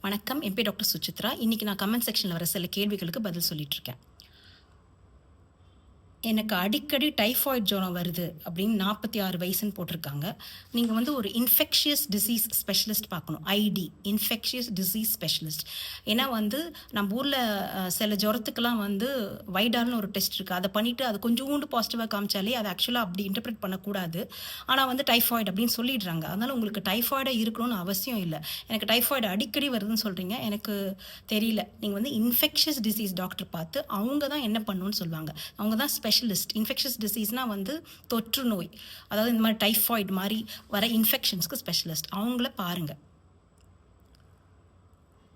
வணக்கம். என் பேர் டாக்டர் சுசித்ரா. இன்றைக்கி நான் கமெண்ட் செக்ஷனில் வர சில கேள்விகளுக்கு பதில் சொல்லிட்டு இருக்கேன். எனக்கு அடிக்கடி டைஃபாய்ட் ஜுரம் வருது அப்படின்னு நாற்பத்தி ஆறு வயசுன்னு போட்டிருக்காங்க. நீங்கள் வந்து ஒரு இன்ஃபெக்ஷியஸ் டிசீஸ் ஸ்பெஷலிஸ்ட் பார்க்கணும். ஐடி இன்ஃபெக்ஷியஸ் டிசீஸ் ஸ்பெஷலிஸ்ட் ஏன்னா வந்து நம்ம ஊரில் சில ஜுரத்துக்கெல்லாம் வந்து வைடால்னு ஒரு டெஸ்ட் இருக்குது அதை பண்ணிவிட்டு அது கொஞ்சோண்டு பாசிட்டிவாக காமிச்சாலே அதை ஆக்சுவலாக அப்படி இன்டர்பிரேட் பண்ணக்கூடாது. ஆனால் வந்து டைஃபாய்டு அப்படின்னு சொல்லிடுறாங்க. அதனால் உங்களுக்கு டைஃபாய்டாக இருக்கணும்னு அவசியம் இல்லை. எனக்கு டைஃபாய்டு அடிக்கடி வருதுன்னு சொல்கிறீங்க எனக்கு தெரியல. நீங்கள் வந்து இன்ஃபெக்ஷியஸ் டிசீஸ் டாக்டர் பார்த்து அவங்க தான் என்ன பண்ணணும்னு சொல்லுவாங்க. அவங்க தான் ஸ்பெஷலிஸ்ட் இன்ஃபெக்ஷஸ் டிசீஸ்னால் வந்து தொற்று நோய். அதாவது இந்த மாதிரி டைஃபாய்டு மாதிரி வர இன்ஃபெக்ஷன்ஸ்க்கு ஸ்பெஷலிஸ்ட் அவங்கள பாருங்கள்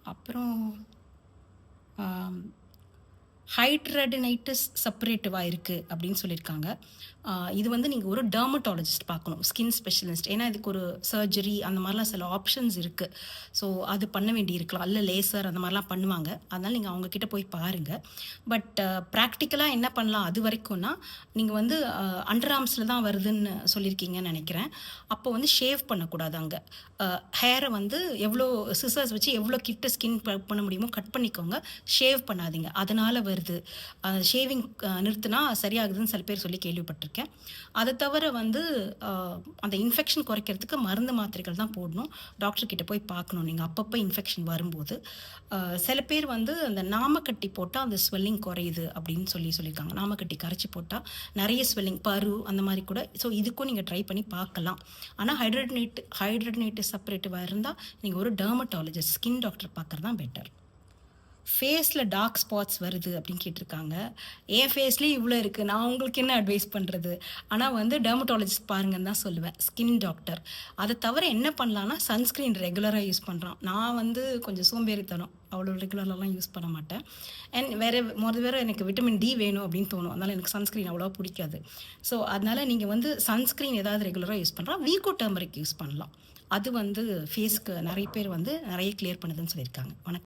அப்புறம் ஹைட்ரடினைட்டிஸ் செப்பரேட்டிவாக இருக்குது அப்படின்னு சொல்லியிருக்காங்க. இது வந்து நீங்கள் ஒரு டெர்மட்டாலஜிஸ்ட் பார்க்கணும் ஸ்கின் ஸ்பெஷலிஸ்ட் ஏன்னா இதுக்கு ஒரு சர்ஜரி அந்த மாதிரிலாம் சில ஆப்ஷன்ஸ் இருக்குது ஸோ அது பண்ண வேண்டி இருக்கலாம் இல்லை லேசர் அந்த மாதிரிலாம் பண்ணுவாங்க. அதனால் நீங்கள் அவங்கக்கிட்ட போய் பாருங்கள் பட் ப்ராக்டிக்கலாக என்ன பண்ணலாம் அது வரைக்கும்னா நீங்கள் வந்து அண்டர் ஆர்ம்ஸில் தான் வருதுன்னு சொல்லியிருக்கீங்கன்னு நினைக்கிறேன். அப்போ வந்து ஷேவ் பண்ணக்கூடாது அங்கே. ஹேரை வந்து எவ்வளோ சிசர்ஸ் வச்சு எவ்வளோ கிட்ட ஸ்கின் பண்ண முடியுமோ கட் பண்ணிக்கோங்க. ஷேவ் பண்ணாதீங்க. அதனால் வருது. ஷேவிங் நிறுத்தினா சரியாகுதுன்னு சில பேர் சொல்லி கேள்விப்பட்டிருக்கேன். அதை தவிர வந்து அந்த இன்ஃபெக்ஷன் குறைக்கிறதுக்கு மருந்து மாத்திரைகள் தான் போடணும். டாக்டர் கிட்ட போய் பார்க்கணும். நீங்கள் அப்பப்போ இன்ஃபெக்ஷன் வரும்போது. சில பேர் வந்து அந்த நாமக்கட்டி போட்டால் அந்த ஸ்வெல்லிங் குறையுது அப்படின்னு சொல்லி சொல்லியிருக்காங்க. நாமக்கட்டி கரைச்சி போட்டால் நிறைய ஸ்வெல்லிங் பரு அந்த மாதிரி கூட. ஸோ இதுக்கும் நீங்கள் ட்ரை பண்ணி பார்க்கலாம். ஆனால் ஹைட்ரட்னேட் ஹைட்ரட்னேட்டு செப்பரேட்டிவாக இருந்தால் நீங்கள் ஒரு டெர்மட்டாலஜிஸ்ட் ஸ்கின் டாக்டர் பார்க்குறது தான் பெட்டர் ஃபேஸில் டார்க் ஸ்பாட்ஸ் வருது அப்படின்னு கேட்டிருக்காங்க. என் ஃபேஸ்லேயும் இவ்வளோ இருக்குது நான் உங்களுக்கு என்ன அட்வைஸ் பண்ணுறது ஆனால் வந்து டெர்மட்டாலஜிஸ்ட் பாருங்கன்னு தான் சொல்லுவேன். ஸ்கின் டாக்டர் அதை தவிர என்ன பண்ணலான்னா சன்ஸ்க்ரீன் ரெகுலராக யூஸ் பண்ணுறான் நான் வந்து கொஞ்சம் சோம்பேறித்தனம். அவ்வளோ ரெகுலரெலாம் யூஸ் பண்ண மாட்டேன். அண்ட் வேறு முதல் வேறு எனக்கு விட்டமின் டி வேணும் அப்படின்னு தோணும். அதனால் எனக்கு சன்ஸ்க்ரீன் அவ்வளோ பிடிக்காது. ஸோ அதனால் நீங்கள் வந்து சன்ஸ்க்ரீன் ஏதாவது ரெகுலராக யூஸ் பண்ணுறான் வீக்கோ டர்மரிக் யூஸ் பண்ணலாம். அது வந்து ஃபேஸ்க்கு நிறைய பேர் வந்து நிறைய கிளியர் பண்ணுதுன்னு சொல்லியிருக்காங்க. வணக்கம்.